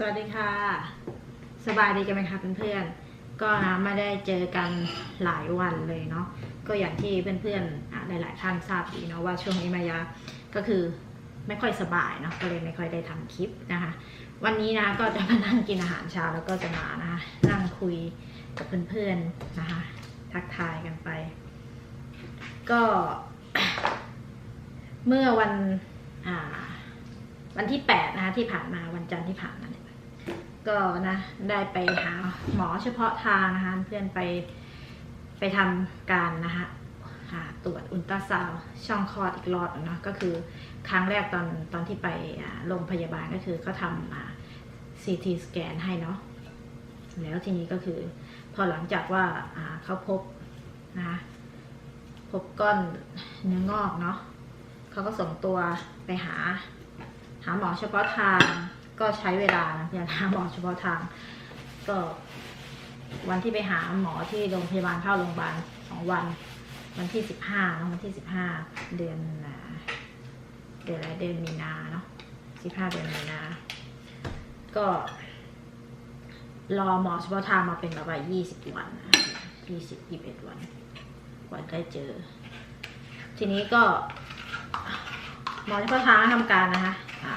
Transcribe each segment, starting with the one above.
สวัสดีค่ะ สบายดีกันไหมคะเพื่อนๆ ก็นะไม่ได้เจอกันหลายวันเลยเนาะ ก็อย่างที่เพื่อนๆอะหลายๆท่านทราบดีเนาะว่าช่วงนี้มายาก็คือไม่ค่อยสบายเนาะ ก็เลยไม่ค่อยได้ทำคลิปนะคะ วันนี้นะก็จะมานั่งกินอาหารเช้าแล้วก็จะมานะคะนั่งคุยกับเพื่อนๆนะคะ ทักทายกันไป ก็เมื่อวันอ่าวันที่แปดนะคะที่ผ่านมาวันจันทร์ที่ผ่านมา ก็นะได้ไปหาหมอเฉพาะทางนะคะเพื่อนไปไปทำการนะคะหาตรวจอุลตราซาวช่องคลอดอีกรอบหนึ่งเนาะก็คือครั้งแรกตอนตอนที่ไปโรงพยาบาลก็คือเขาทำอ่า CT สแกนให้เนาะแล้วทีนี้ก็คือพอหลังจากว่าอ่าเขาพบนะคะพบก้อนเนื้องอกเนาะเขาก็ส่งตัวไปหา หาหมอเฉพาะทาง ก็ใช้เวลานะอย่าหาหมอเฉพาะทาง ก็ วันที่ไปหาหมอที่โรงพยาบาลเข้าโรงพยาบาลสองวัน วันที่สิบห้าเนาะวันที่สิบห้าเดือนเดือนอะไรเดือนมีนาเนาะสิบห้าเดือนมีนา ก็ รอหมอเฉพาะทางมาเป็นประมาณยี่สิบวันยี่สิบยี่สิบเอ็ดวันกว่าได้เจอ ทีนี้ก็หมอเฉพาะทางทำการนะคะอ่า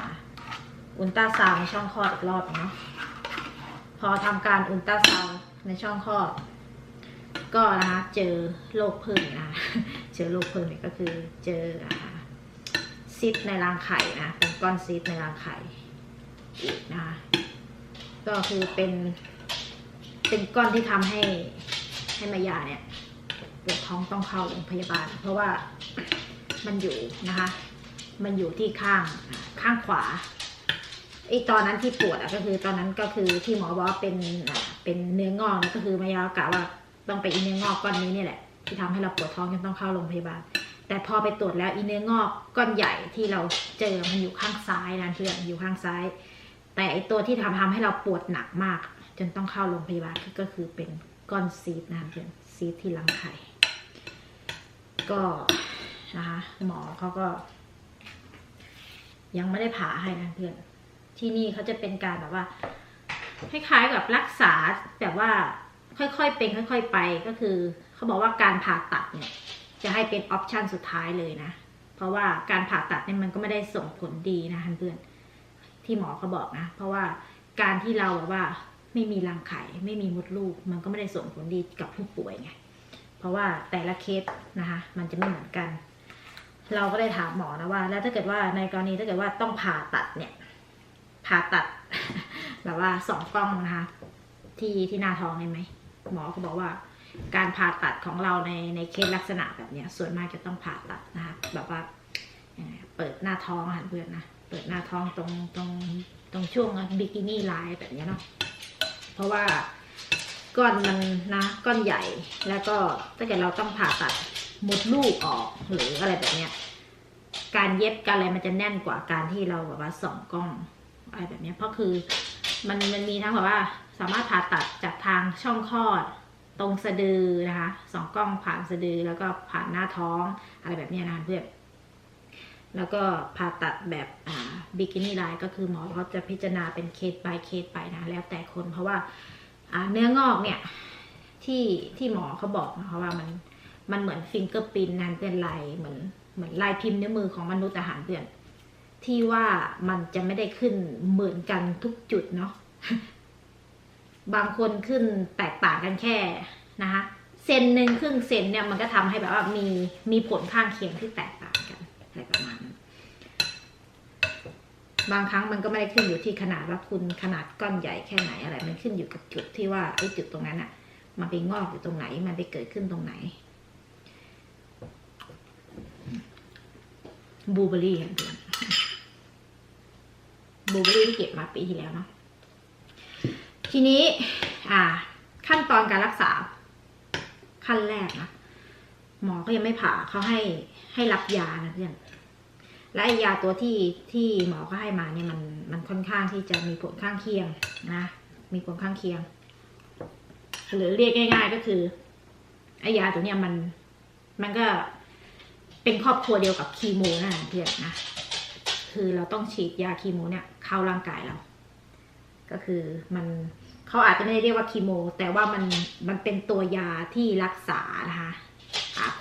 อุลตราซาวด์ในช่องคลอดอีกรอบเนาะพอทำการอุลตราซาวด์ในช่องคลอด ก็นะคะเจอโรคพึ่งนะเจอโรคพึ่งเนี่ยก็คือเจออ่าซิสในรังไข่นะเป็นก้อนซิสในรังไข่อีกนะคะก็คือเป็นเป็นก้อนที่ทำให้ให้มายาเนี่ยปวดท้องต้องเข้าโรงพยาบาล เพราะว่ามันอยู่นะคะ มันอยู่ที่ข้างข้างขวา ไอตอนนั้นที่ปวดอะก็คือตอนนั้นก็คือที่หมอบอกว่าเป็นอ่าเป็นเนื้องอกนะก็คือมายากะว่าต้องไปอีเนื้องอกก้อนนี้นี่แหละ ที่ทำให้เราปวดท้องจนต้องเข้าโรงพยาบาล แต่พอไปตรวจแล้วอีเนื้องอกก้อนใหญ่ที่เราเจอมันอยู่ข้างซ้ายนะเพื่อนอยู่ข้างซ้าย แต่ไอตัวที่ทำทำให้เราปวดหนักมาก จนต้องเข้าโรงพยาบาลก็คือเป็นก้อนซีดนะคะเพื่อนซีดที่รังไข่ก็นะคะหมอเขาก็ ยังไม่ได้ผ่าให้นะเพื่อน ที่นี่เขาจะเป็นการแบบว่าคล้ายๆกับรักษาแบบว่าค่อยๆเป็นค่อยๆไปก็คือเขาบอกว่าการผ่าตัดเนี่ยจะให้เป็นออปชันสุดท้ายเลยนะ เพราะว่าการผ่าตัดเนี่ยมันก็ไม่ได้ส่งผลดีนะเพื่อนที่หมอเขาบอกนะ เพราะว่าการที่เราแบบว่าไม่มีรังไข่ไม่มีมดลูก มันก็ไม่ได้ส่งผลดีกับผู้ป่วยไงเพราะว่าแต่ละเคสนะคะ มันจะไม่เหมือนกัน เราก็ได้ถามหมอนะว่า แล้วถ้าเกิดว่าในกรณีถ้าเกิดว่าต้องผ่าตัดเนี่ย ผ่าตัด แบบว่าสองกล้องนะคะที่ที่หน้าท้องเห็นไหมหมอก็บอกว่า การผ่าตัดของเราในในเคสลักษณะแบบเนี้ย ส่วนมากจะต้องผ่าตัดนะคะแบบว่าเปิดหน้าท้องค่ะเพื่อนนะเปิดหน้าท้องตรงตรงตรงช่วงบิกินี่ลน์แบบเนี้ยเนาะเพราะว่าก้อนมันนะก้อนใหญ่แล้วก็ถ้าเกิดเราต้องผ่าตัดมดลูกออกหรืออะไรแบบเนี้ยการเย็บการอะไรมันจะแน่นกว่าการที่เราแบบว่าส่องกล้อง อะไรแบบนี้เพราะคือมันมันมีทั้งแบบว่าสามารถผ่าตัดจากทางช่องคลอด ตรงสะดือนะคะสองกล้องผ่านสะดือแล้วก็ผ่านหน้าท้องอะไรแบบนี้นะคะเพื่อนแล้วก็ผ่าตัดแบบบิกินี่ไลน์ก็คือหมอเขาจะพิจารณาเป็นเคส by เคสไปนะ แล้วแต่คนเพราะว่าเนื้องอกเนี่ยที่ที่หมอเขาบอกนะคะว่ามันมันเหมือนฟิงเกอร์ปินนั่นเป็นลายเหมือนเหมือนลายพิมพ์นิ้วมือของมนุษย์อาหารเพื่อน ที่ว่ามันจะไม่ได้ขึ้นเหมือนกันทุกจุดเนาะบางคนขึ้นแตกต่างกันแค่นะคะเซนหนึ่งครึ่งเซนเนี่ยมันก็ทำให้แบบว่ามีมีผลข้างเคียงที่แตกต่างกันอะไรประมาณนั้นบางครั้งมันก็ไม่ได้ขึ้นอยู่ที่ขนาดว่าคุณขนาดก้อนใหญ่แค่ไหนอะไร มันขึ้นอยู่กับจุดที่ว่าไอ้จุดตรงนั้นอะมันไปงอกอยู่ตรงไหน มันไปเกิดขึ้นตรงไหนบลูเบอร์รี่เพื่อน บลูเบอร์รี่ที่เก็บมาปีที่แล้วเนาะทีนี้อ่า ขั้นตอนการรักษา ขั้นแรกนะหมอก็ยังไม่ผ่าเขาให้ให้รับยานะเพื่อนและไอยาตัวที่ที่หมอก็ให้มาเนี่ยมันมันค่อนข้างที่จะมีผลข้างเคียงนะ มีผลข้างเคียง หรือเรียกง่าย ๆ ก็คือไอยาตัวเนี้ยมันมันก็เป็นครอบครัวเดียวกับคีโมนะเพื่อนนะ คือเราต้องฉีดยาคีโมเนี่ยเข้าร่างกายเรา ก็คือมันเขาอาจจะไม่ได้เรียกว่าคีโม แต่ว่ามันมันเป็นตัวยาที่รักษานะคะ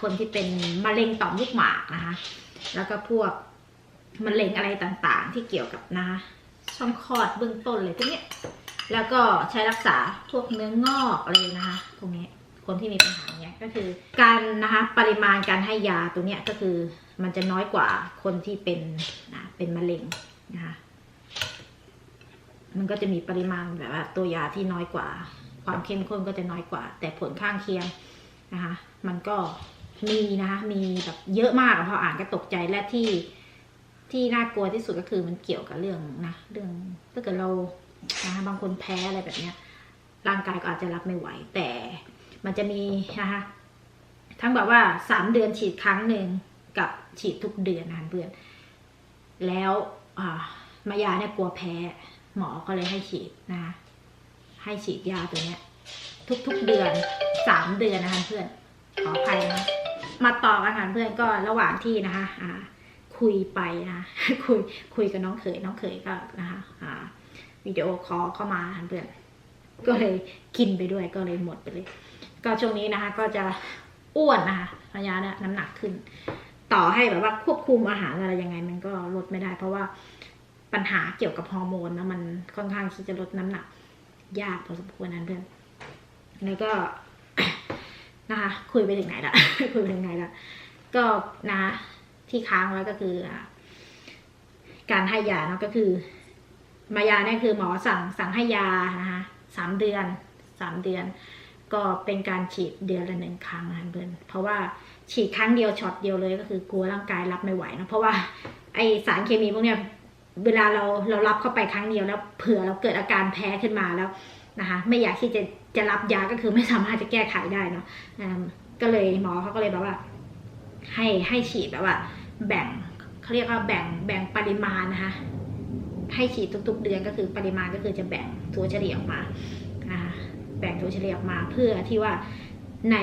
คนที่เป็นมะเร็งต่อมลูกหมากนะคะแล้วก็พวกมะเร็งอะไรต่างๆ ที่เกี่ยวกับนะคะช่องคลอดเบื้องต้นเลยพวกเนี้ยแล้วก็ใช้รักษาพวกเนื้องอกอะไรนะคะพวกนี้คนที่มีปัญหาเนี้ยก็คือการนะคะปริมาณการให้ยาตัวเนี้ยก็คือ มันจะน้อยกว่าคนที่เป็นนะเป็นมะเร็งนะคะมันก็จะมีปริมาณแบบว่าตัวยาที่น้อยกว่า ความเข้มข้นก็จะน้อยกว่า แต่ผลข้างเคียงนะคะมันก็มีนะคะมีแบบเยอะมากพออ่านก็ตกใจและที่ที่น่ากลัวที่สุดก็คือมันเกี่ยวกับเรื่องนะเรื่องถ้าเกิดเรานะคะบางคนแพ้อะไรแบบเนี้ย ร่างกายก็อาจจะรับไม่ไหว แต่มันจะมีนะคะทั้งแบบว่าสามเดือนฉีดครั้งหนึ่ง กับฉีดทุกเดือนนะคะเพื่อน แล้วมายาเนี่ยกลัวแพ้ หมอก็เลยให้ฉีดนะ ให้ฉีดยาตัวเนี้ย ทุกๆเดือนสามเดือนนะคะเพื่อนขออภัยนะคะมาต่อกันค่ะเพื่อนก็ระหว่างที่นะคะอ่าคุยไปนะคุยคุยกับน้องเขยน้องเขยก็นะคะอ่าวิดีโอคอลเข้ามาค่ะเพื่อน ก็เลยกินไปด้วยก็เลยหมดไปเลย ก็ช่วงนี้นะคะ ก็จะอ้วนนะคะระยะเนี่ยน้ำหนักขึ้น ต่อให้แบบว่าควบคุมอาหารอะไรยังไง มันก็ลดไม่ได้ เพราะว่าปัญหาเกี่ยวกับฮอร์โมนนะมันค่อนข้างที่จะลดน้ำหนัก ยากพอสมควรนั้นเพื่อนแล้วก็นะคะคุยไปถึงไหนละคุยไปถึงไหนละก็นะที่ค้างไว้ก็คือการให้ยาเนาะก็คือ มายาเนี่ยคือหมอสั่งสั่งให้ยานะคะสามเดือนสามเดือน ก็เป็นการฉีดเดือนละหนึ่งครั้งนะเพื่อนเพราะว่า ฉีดครั้งเดียวช็อตเดียวเลยก็คือกลัวร่างกายรับไม่ไหวนะเพราะว่าไอสารเคมีพวกเนี้ยเวลาเราเรารับเข้าไปครั้งเดียวแล้วเผื่อเราเกิดอาการแพ้ขึ้นมาแล้วนะคะ ไม่อยากที่จะจะรับยาก็คือไม่สามารถจะแก้ไขได้เนาะก็เลยหมอเขาก็เลยแบบว่า ให้ให้ฉีดแบบว่า แบ่งเขาเรียกว่าแบ่งแบ่งปริมาณนะคะให้ฉีดทุกๆเดือนก็คือปริมาณก็คือจะแบ่งถัวเฉลี่ยออกมาแบ่งถัวเฉลี่ยออกมาเพื่อที่ว่าใน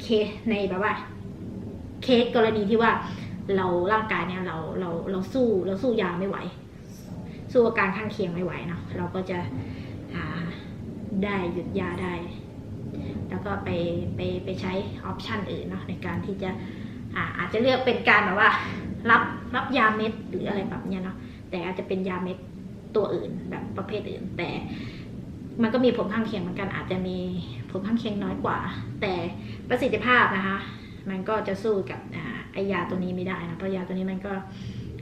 เคในแบบว่า เคสกรณีที่ว่าเราร่างกายเนี่ยเราเราเราสู้เราสู้ยาไม่ไหว สู้อาการข้างเคียงไม่ไหวเนาะเราก็จะอ่าได้หยุดยาได้ แล้วก็ไปไปไปใช้ออปชันอื่นเนาะในการที่จะอาอาจจะเลือกเป็นการแบบว่า รับรับยาเม็ดหรืออะไรแบบเนี้ยเนาะแต่อาจจะเป็นยาเม็ดตัวอื่นแบบประเภทอื่น แต่มันก็มีผลข้างเคียงเหมือนกันอาจจะมีผลข้างเคียงน้อยกว่า แต่ประสิทธิภาพนะคะ มันก็จะสู้กับอไอยาตัวนี้ไม่ได้นะเพราะยาตัวนี้มันก็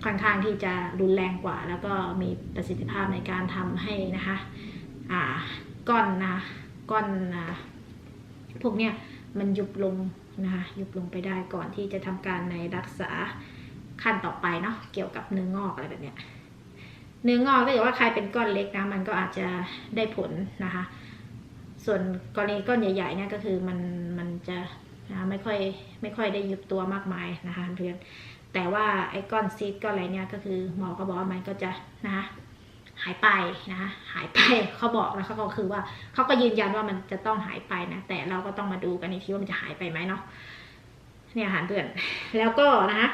ค่อนข้างที่จะรุนแรงกว่า แล้วก็มีประสิทธิภาพในการทำให้นะคะอ่าก้อนนะก้อนนะพวกเนี้ยมันยุบลงนะคะยุบลงไปได้ก่อนที่จะทำการในรักษาขั้นต่อไปเนาะเกี่ยวกับเนื้องอกอะไรแบบเนี้ยเนื้องอกก็อย่าว่าใครเป็นก้อนเล็กนะมันก็อาจจะได้ผลนะคะ ส่วนกรณีก้อนใหญ่ๆเนี่ยก็คือมันมันจะ นะไม่ค่อยไม่ค่อยได้ยุบตัวมากมายนะคะเพื่อนแต่ว่าไอ้ก้อนซีดก้อนอะไรเนี่ยก็คือหมอก็บอกว่ามันก็จะนะคะหายไปนะคะหายไปเขาบอกแล้วเขาก็คือว่าเขาก็ยืนยันว่ามันจะต้องหายไปนะแต่เราก็ต้องมาดูกันอีกทีว่ามันจะหายไปไหมเนาะเนี่ยค่ะเพื่อนแล้วก็นะคะ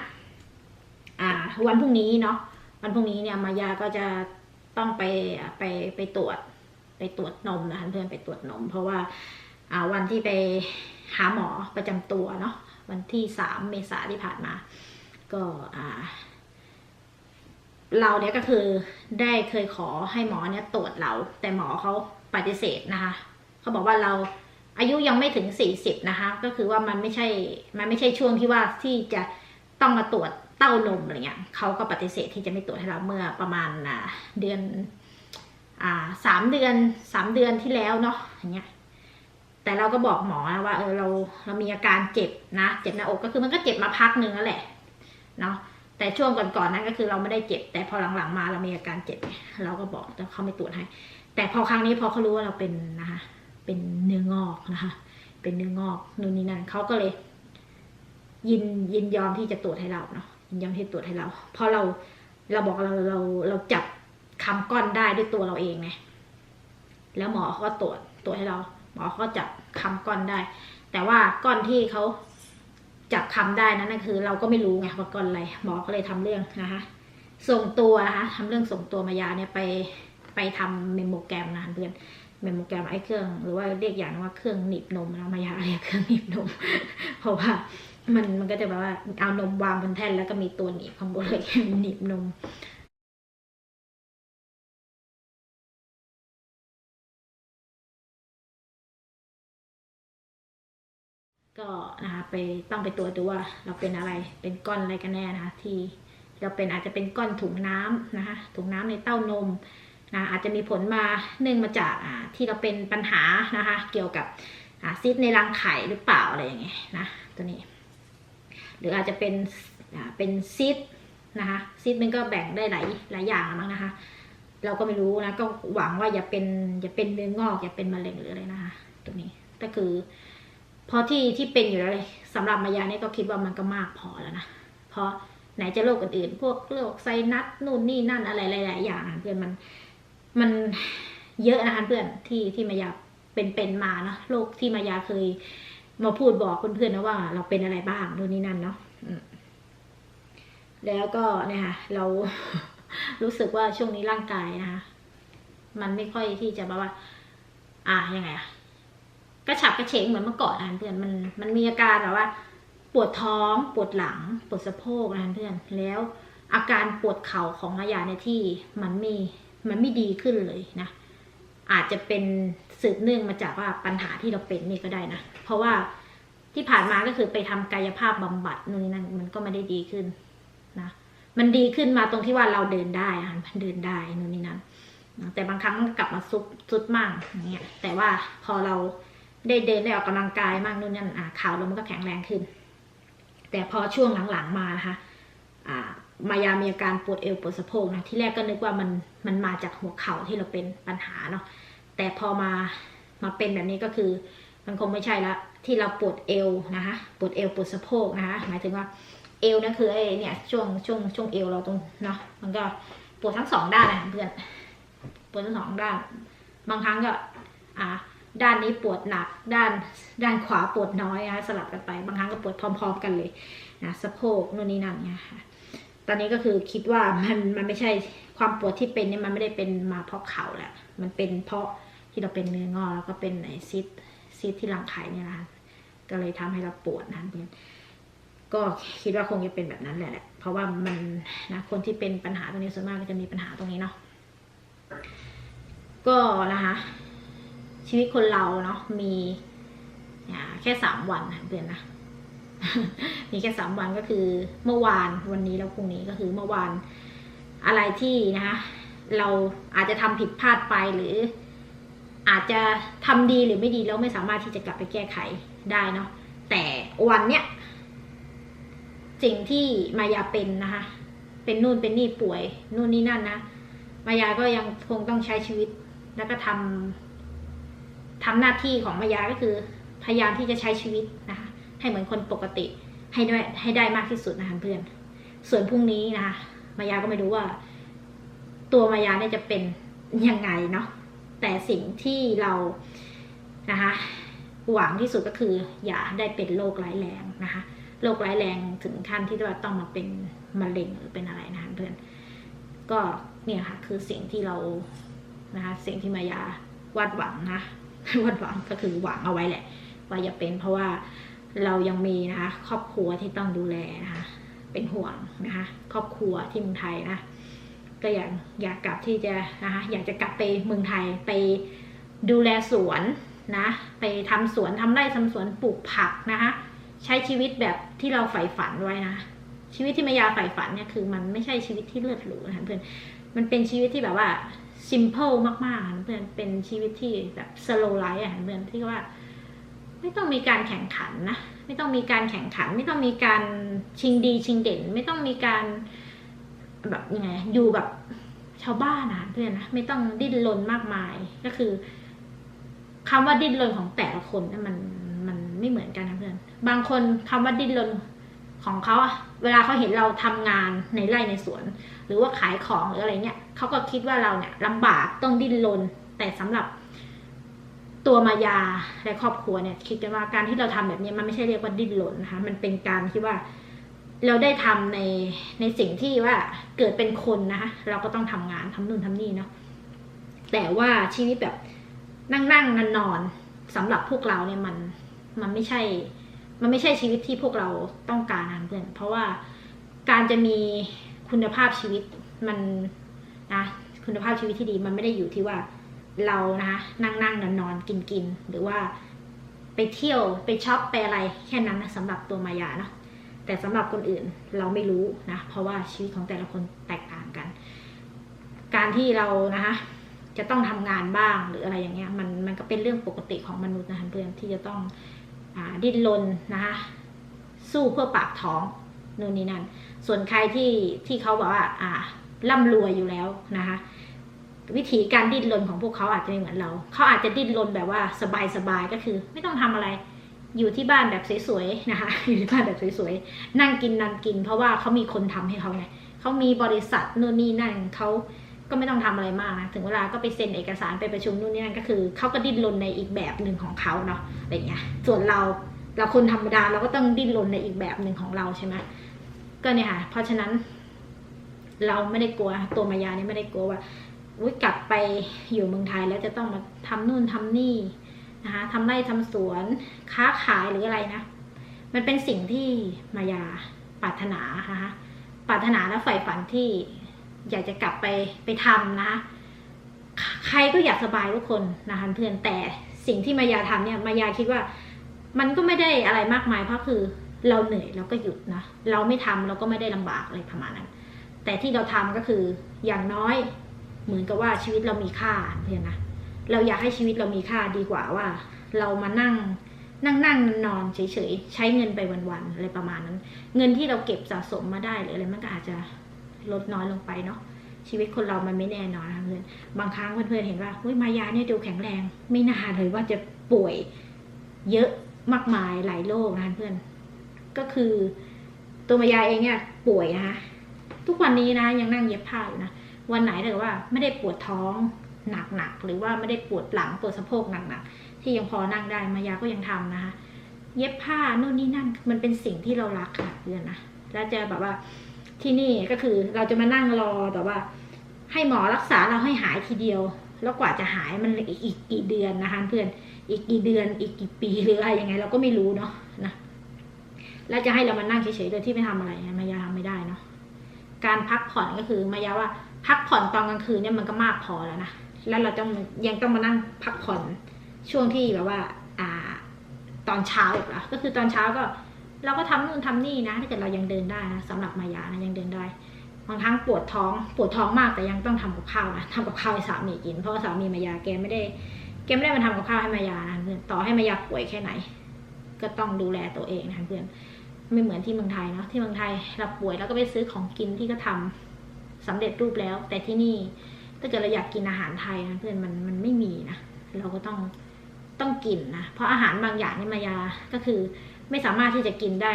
อ่าวันพรุ่งนี้เนาะวันพรุ่งนี้เนี่ยมายาก็จะต้องไปไปไปตรวจไปตรวจนมนะคะเพื่อนไปตรวจนม เพราะว่าอ่าวันที่ไป หาหมอประจำตัวเนาะวันที่สามเมษาที่ผ่านมา ก็อ่าเราเนี่ยก็คือได้เคยขอให้หมอเนี่ยตรวจเรา แต่หมอเขาปฏิเสธนะคะเขาบอกว่าเราอายุยังไม่ถึงสี่สิบนะคะ ก็คือว่ามันไม่ใช่ มันไม่ใช่ช่วงที่ว่าที่จะต้องมาตรวจเต้านมอะไรเงี้ยเขาก็ปฏิเสธที่จะไม่ตรวจให้เราเมื่อประมาณเดือนอ่าสามเดือนสามเดือนที่แล้วเนาะอย่างเงี้ย แต่เราก็บอกหมอนะว่าเออเราเรามีอาการเจ็บนะเจ็บหน้าอกก็คือมันก็เจ็บมาพักหนึ่งแล้วแหละเนาะแต่ช่วงก่อนๆนั้นก็คือเราไม่ได้เจ็บ แต่พอหลังๆมาเรามีอาการเจ็บ เราก็บอกแต่เขาไม่ตรวจให้ แต่พอครั้งนี้พอเขารู้ว่าเราเป็นนะคะเป็นเนื้องอกนะคะ เป็นเนื้องอกนู่นนี่นั่นเขาก็เลย ยินยินยอมที่จะตรวจให้เราเนาะยินยอมที่ตรวจให้เราเพราะเราเราบอกเราเราเราจับคำก้อนได้ด้วยตัวเราเองไงแล้วหมอเขาก็ตรวจตรวจให้เรา หมอเขาก็จับคำก้อนได้ แต่ว่าก้อนที่เขาจับคำได้นั้นคือ เราก็ไม่รู้ไงว่าก้อนอะไรหมอก็เลยทำเรื่องนะคะส่งตัวนะคะทำเรื่องส่งตัวมายาเนี่ยไปไปไปทำเมมโมแกรมนะเพื่อนเมมโมแกรมไอ้เครื่อง หรือว่าเรียกอย่างว่าเครื่องหนีบนมนะมายาเรียกเครื่องหนีบนม เพราะว่ามันมันก็จะแบบว่าเอานมวางบนแท่นแล้วก็มีตัวหนีบข้างบนเลยหนีบนม ก็นะคะไปต้องไปตรวจดูว่าเราเป็นอะไรเป็นก้อนอะไรกันแน่นะคะที่เราเป็นอาจจะเป็นก้อนถุงน้ำนะคะถุงน้ำในเต้านมนะอาจจะมีผลมาเนื่องมาจากที่เราเป็นปัญหานะคะเกี่ยวกับซีดในรังไข่หรือเปล่าอะไรอย่างเงี้ยนะตัวนี้ หรืออาจจะเป็นเป็นซีดนะคะซีดมันก็แบ่งได้หลายหลายอย่างมั้งนะคะ เราก็ไม่รู้นะก็หวังว่าอย่าเป็นอย่าเป็นเนื้องอกอย่าเป็นมะเร็งหรืออะไรนะคะ ตัวนี้ก็คือ เพราะที่ที่เป็นอยู่แล้วเลยสำหรับมายาเนี่ยก็คิดว่ามันก็มากพอแล้วนะเพราะไหนจะโรคอื่นๆ พวกโรคไซนัสนู่นนี่นั่นอะไรหลายๆอย่างเพื่อนมันมันเยอะนะคะเพื่อนที่ที่มายาเป็นเป็นมาเนาะโรคที่มายาเคยมาพูดบอกเพื่อนๆนะว่า เราเป็นอะไรบ้างนู่นนี่นั่นเนาะแล้วก็เนี่ยค่ะเรารู้สึกว่าช่วงนี้ร่างกายนะคะมันไม่ค่อยที่จะแบบว่า อะยังไงอะ กระฉับกระเฉงเหมือนเมื่อก่อนนะเพื่อนมันมันมีอาการแบบว่า ปวดท้องปวดหลัง ปวดสะโพกนะเพื่อนแล้วอาการปวดเข่าของอายาในที่มันไม่มันไม่ดีขึ้นเลยนะอาจจะเป็นสืบเนื่องมาจากว่าปัญหาที่เราเป็นนี่ก็ได้นะเพราะว่าที่ผ่านมาก็คือไปทำกายภาพบำบัดนู่นนี่นั่นมันก็ไม่ได้ดีขึ้นนะมันดีขึ้นมาตรงที่ว่าเราเดินได้อะมันเดินได้นู่นนี่นั่นแต่บางครั้งมันกลับมาซุดซุดมั่งอย่างเงี้ยแต่ว่าพอเรา ได้เดินได้ออกกำลังกายมากนู่นนั่นอ่าข่าวเรามันก็แข็งแรงขึ้น แต่พอช่วงหลังๆมานะคะอ่ามายามีอาการปวดเอวปวดสะโพกนะที่แรกก็นึกว่ามันมันมาจากหัวเข่าที่เราเป็นปัญหาเนาะแต่พอมามาเป็นแบบนี้ก็คือ มันคงไม่ใช่ละที่เราปวดเอวนะคะปวดเอวปวดสะโพกนะคะหมายถึงว่าเอวนั่นคือไอ้เนี่ยช่วงช่วงช่วงเอวเราตรงเนาะมันก็ปวดทั้งสองด้านนะเพื่อนปวดทั้งสองด้าน บางครั้งก็อ่า ด้านนี้ปวดหนัก ด้านด้านขวาปวดน้อยนะคะสลับกันไป บางครั้งก็ปวดพร้อม ๆ กันเลยนะสะโพกนู่นนี่นั่นเนี่ยค่ะตอนนี้ก็คือคิดว่ามันมันไม่ใช่ความปวดที่เป็นเนี่ยมันไม่ได้เป็นมาเพราะเข่าแหละมันเป็นเพราะที่เราเป็นเนื้องอแล้วก็เป็นไอซิดซิดที่รังไข่เนี่ยนะคะก็เลยทำให้เราปวดนะเพื่อนก็คิดว่าคงจะเป็นแบบนั้นแหละ เพราะว่ามันนะคนที่เป็นปัญหาตรงนี้ส่วนมากก็จะมีปัญหาตรงนี้เนาะก็นะคะ ชีวิตคนเราเนาะมีแค่สามวันนะเพื่อนนะมีแค่สามวันก็คือเมื่อวานวันนี้แล้วพรุ่งนี้ก็คือเมื่อวานอะไรที่นะคะเราอาจจะทำผิดพลาดไปหรือ อาจจะทำดีหรือไม่ดีแล้วไม่สามารถที่จะกลับไปแก้ไขได้เนาะแต่วันเนี้ยสิ่งที่มายาเป็นนะคะเป็นนู่นเป็นนี่ป่วยนู่นนี่นั่นนะมายาก็ยังคงต้องใช้ชีวิตแล้วก็ทำ ทำหน้าที่ของมายาก็คือ พยายามที่จะใช้ชีวิตนะคะให้เหมือนคนปกติให้ได้ให้ได้มากที่สุดนะคะเพื่อน ส่วนพรุ่งนี้นะคะมายาก็ไม่รู้ว่า ตัวมายาเนี่ยจะเป็นยังไงเนาะแต่สิ่งที่เรานะคะหวังที่สุดก็คือ อย่าได้เป็นโรคร้ายแรงนะคะโรคร้ายแรงถึงขั้นที่ว่าต้องมาเป็นมะเร็งหรือเป็นอะไรนะคะเพื่อน ก็เนี่ยค่ะคือสิ่งที่เรานะคะสิ่งที่มายาวาดหวังนะ วาดหวังก็คือหวังเอาไว้แหละ ว่าอย่าเป็นเพราะว่าเรายังมีนะคะครอบครัวที่ต้องดูแลนะคะเป็นห่วงนะคะครอบครัวที่เมืองไทยนะก็อยากอยากกลับที่จะนะคะอยากจะกลับไปเมืองไทยไปดูแลสวนนะไปทำสวนทำไร่ทำสวนปลูกผักนะคะใช้ชีวิตแบบที่เราใฝ่ฝันไว้นะชีวิตที่มายาใฝ่ฝันเนี่ยคือมันไม่ใช่ชีวิตที่เลือดหรูนะคะเพื่อนมันเป็นชีวิตที่แบบว่า simple มากๆเพื่อนเป็นชีวิตที่แบบ slow life อะเพื่อนที่ว่า ไม่ต้องมีการแข่งขันนะ ไม่ต้องมีการแข่งขัน ไม่ต้องมีการชิงดีชิงเด่น ไม่ต้องมีการแบบยังไงอยู่แบบชาวบ้านนะเพื่อนนะไม่ต้องดิ้นรนมากมายก็คือคำว่าดิ้นรนของแต่ละคนนี่ยมันมันไม่เหมือนกันนะเพื่อนบางคนคำว่าดิ้นรนของเขาอะเวลาเขาเห็นเราทำงานในไร่ในสวน หรือว่าขายของหรืออะไรเนี่ยเขาก็คิดว่าเราเนี่ยลำบากต้องดิ้นรนแต่สำหรับตัวมายาและครอบครัวเนี่ย คิดกันว่าการที่เราทำแบบนี้มันไม่ใช่เรียกว่าดิ้นรนนะคะมันเป็นการที่ว่าเราได้ทำในในสิ่งที่ว่าเกิดเป็นคนนะคะเราก็ต้องทำงานทำนู่นทำนี่เนาะแต่ว่าชีวิตแบบนั่งนั่งนอนนอนสำหรับพวกเราเนี่ยมันมันไม่ใช่ มันไม่ใช่ชีวิตที่พวกเราต้องการนะเพื่อนเพราะว่าการจะมี คุณภาพชีวิตมันนะคุณภาพชีวิตที่ดีมันไม่ได้อยู่ที่ว่าเรานะคะนั่งนั่งนอนนอนกินกินหรือว่าไปเที่ยวไปช็อปไปอะไรแค่นั้นนะสำหรับตัวมายาเนาะแต่สำหรับคนอื่นเราไม่รู้นะเพราะว่าชีวิตของแต่ละคนแตกต่างกัน การที่เรานะคะจะต้องทำงานบ้างหรืออะไรอย่างเงี้ยมันมันก็เป็นเรื่องปกติของมนุษย์นะคะเพื่อนที่จะต้องอดิ้นรนนะคะสู้เพื่อปากท้อง นู่นนี่นั่น ส่วนใครที่ที่เขาบอกว่า อ่าร่ำรวยอยู่แล้วนะคะ วิธีการดิ้นรนของพวกเขาอาจจะไม่เหมือนเรา เขาอาจจะดิ้นรนแบบว่าสบายๆก็คือ ไม่ต้องทำอะไรอยู่ที่บ้านแบบสวยๆนะคะ อยู่ที่บ้านแบบสวยๆ นั่งกินนันกิน เพราะว่าเขามีคนทำให้เขาไงเขามีบริษัทนู่นนี่นั่นเขาก็ไม่ต้องทำอะไรมากนะ ถึงเวลาก็ไปเซ็นเอกสารไปประชุมนู่นนี่นั่นก็คือเขาก็ดิ้นรนในอีกแบบหนึ่งของเขาเนาะอะไรเงี้ย ส่วนเราเราคนธรรมดาเราก็ต้องดิ้นรนในอีกแบบหนึ่งของเราใช่ไหม ก็เนี่ยค่ะเพราะฉะนั้น เราไม่ได้กลัวตัวมายาเนี่ยไม่ได้กลัวว่าอุ๊ยกลับไปอยู่เมืองไทยแล้วจะต้องมาทำนู่นทำนี่นะคะทำไร่ทำสวนค้าขายหรืออะไรนะ มันเป็นสิ่งที่มายาปรารถนานะคะปรารถนาและใฝ่ฝันที่อยากจะกลับไปไปทำนะคะใครก็อยากสบายทุกคนนะคะเพื่อนแต่สิ่งที่มายาทำเนี่ยมายาคิดว่า มันก็ไม่ได้อะไรมากมายเพราะคือ เราเหนื่อยเราก็หยุดนะ เราไม่ทำเราก็ไม่ได้ลำบากอะไรประมาณนั้น แต่ที่เราทำก็คืออย่างน้อยเหมือนกับว่าชีวิตเรามีค่าเพื่อนนะเราอยากให้ชีวิตเรามีค่าดีกว่าว่า เรามานั่งนั่งนั่งนอนเฉยๆใช้เงินไปวันๆอะไรประมาณนั้น เงินที่เราเก็บสะสมมาได้หรืออะไรมันก็อาจจะลดน้อยลงไปเนาะชีวิตคนเรามันไม่แน่นอนนะเพื่อนบางครั้งเพื่อนๆเห็นว่าเฮ้ยมายาเนี่ยดูแข็งแรง ไม่น่าเลยว่าจะป่วยเยอะมากมายหลายโรคนะเพื่อน ก็คือตัวมายาเองเนี่ยป่วยนะคะทุกวันนี้นะยังนั่งเย็บผ้าอยู่นะวันไหนแต่ว่าไม่ได้ปวดท้องหนักๆหรือว่าไม่ได้ปวดหลังปวดสะโพกหนักๆที่ยังพอนั่งได้มายาก็ยังทำนะคะเย็บผ้านู่นนี่นั่นมันเป็นสิ่งที่เรารักค่ะเพื่อนนะแล้วจะแบบว่าที่นี่ก็คือเราจะมานั่งรอแบบว่า ให้หมอรักษาเราให้หายทีเดียว แล้วกว่าจะหายมันอีกอีกกี่เดือนนะคะเพื่อนอีกกี่เดือนอีกกี่ปีหรืออะไรยังไง เราก็ไม่รู้เนาะ แล้วจะให้เรามานั่งเฉยๆโดยที่ไม่ทำอะไรมายาทำไม่ได้เนาะการพักผ่อนก็คือมายาว่าพักผ่อนตอนกลางคืนเนี่ยมันก็มากพอแล้วนะแล้วเราต้องยังต้องมานั่งพักผ่อนช่วงที่แบบว่า อ่า ตอนเช้าอีกเหรอก็คือตอนเช้าก็ เราก็ทำนู่นทำนี่นะถ้าเกิดเรายังเดินได้นะสำหรับมายานะยังเดินได้บางครั้งปวดท้องปวดท้องมากแต่ยังต้องทำกับข้าวนะทำกับข้าวให้สามีกิน เพราะว่าสามีมายาแกไม่ได้แกไม่ได้มาทำกับข้าวให้มายานะเพื่อนต่อให้มายาป่วยแค่ไหน ก็ต้องดูแลตัวเองนะเพื่อน ไม่เหมือนที่เมืองไทยเนาะที่เมืองไทยเราป่วยแล้วก็ไปซื้อของกินที่ก็ทำสำเร็จรูปแล้ว แต่ที่นี่ถ้าเกิดเราอยากกินอาหารไทยนะเพื่อนมันมันไม่มีนะเราก็ต้องต้องกินนะเพราะอาหารบางอย่างนี่มายาก็คือไม่สามารถที่จะกินได้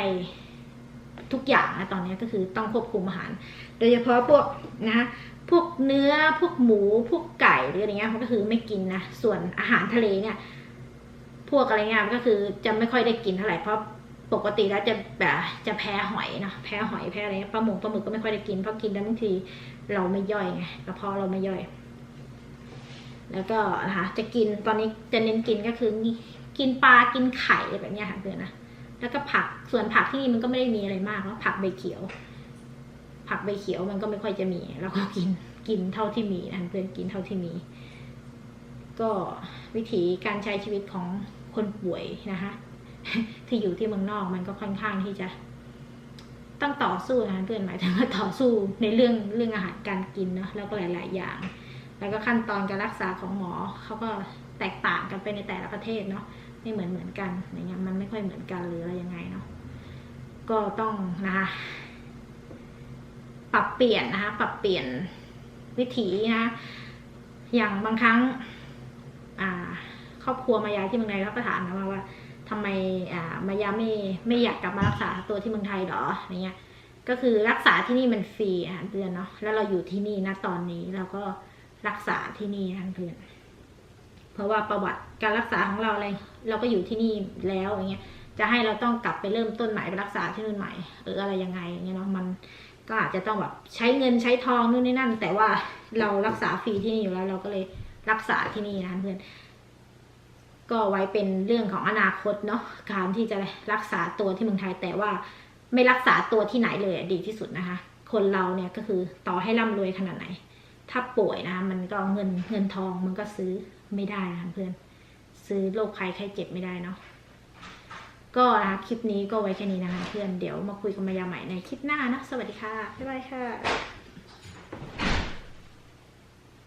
ทุกอย่างนะตอนนี้ก็คือต้องควบคุมอาหาร โดยเฉพาะพวกนะพวกเนื้อพวกหมูพวกไก่หรืออะไรเงี้ยเขาก็คือไม่กินนะส่วนอาหารทะเลเนี่ย พวกอะไรเงี้ยก็คือจะไม่ค่อยได้กินเท่าไหร่เพราะ ปกติแล้วจะแบบจะแพ้หอยเนาะแพ้หอยแพ้อะไรปลาหมูปลาหมึกก็ไม่ค่อยได้กินเพราะกินแล้วบางทีเราไม่ย่อยไงกระเพาะเราไม่ย่อย แล้วก็นะคะจะกินตอนนี้จะเน้นกินก็คือกินปลากินไข่อะไรแบบนี้ค่ะเพื่อนนะแล้วก็ผักส่วนผักที่นี่มันก็ไม่ได้มีอะไรมากแล้วผักใบเขียว ผักใบเขียวมันก็ไม่ค่อยจะมีเราก็กินกินเท่าที่มีนะเพื่อนกินเท่าที่มี ก็วิถีการใช้ชีวิตของคนป่วยนะคะ ที่อยู่ที่เมืองนอกมันก็ค่อนข้างที่จะต้องต่อสู้นะเพื่อนหมายถึงว่าต่อสู้ในเรื่องเรื่องอาหารการกินเนาะแล้วก็หลาย ๆ อย่าง แล้วก็ขั้นตอนการรักษาของหมอเขาก็แตกต่างกันไปในแต่ละประเทศเนาะไม่เหมือนเหมือนกันอย่างเงี้ยมันไม่ค่อยเหมือนกันหรืออะไรยังไงเนาะก็ต้องนะคะปรับเปลี่ยนนะคะปรับเปลี่ยนวิถีนะอย่างบางครั้งอ่าครอบครัวมายายที่เมืองไทยเขาก็ถามนะว่า ว่าทำไมอ่ามายาไม่ไม่อยากกลับมารักษาตัวที่เมืองไทยหรออะไรเงี้ยก็คือรักษาที่นี่มันฟรีอาหารเพื่อนเนาะแล้วเราอยู่ที่นี่นะตอนนี้เราก็รักษาที่นี่อาหารเพื่อนเพราะว่าประวัติการรักษาของเราอะไรเราก็อยู่ที่นี่แล้วอย่างเงี้ยจะให้เราต้องกลับไปเริ่มต้นใหม่ไปรักษาที่นู่นใหม่หรืออะไรยังไงอย่างเงี้ยเนาะมันก็อาจจะต้องแบบใช้เงินใช้ทองนู่นนี่นั่น แต่ว่าเรารักษาฟรีที่นี่อยู่แล้ว เราก็เลยรักษาที่นี่นะเพื่อน ก็ไว้เป็นเรื่องของอนาคตเนาะการที่จะรักษาตัวที่เมืองไทยแต่ว่าไม่รักษาตัวที่ไหนเลยดีที่สุดนะคะ คนเราเนี่ยก็คือต่อให้ร่ำรวยขนาดไหน ถ้าป่วยนะคะมันก็เงินเงินทองมันก็ซื้อไม่ได้นะคะเพื่อน ซื้อโรคภัยไข้เจ็บไม่ได้เนาะก็นะคะคลิปนี้ก็ไว้แค่นี้นะคะเพื่อนเดี๋ยวมาคุยกันมายาใหม่ในคลิปหน้านะสวัสดีค่ะบ๊ายบายค่ะ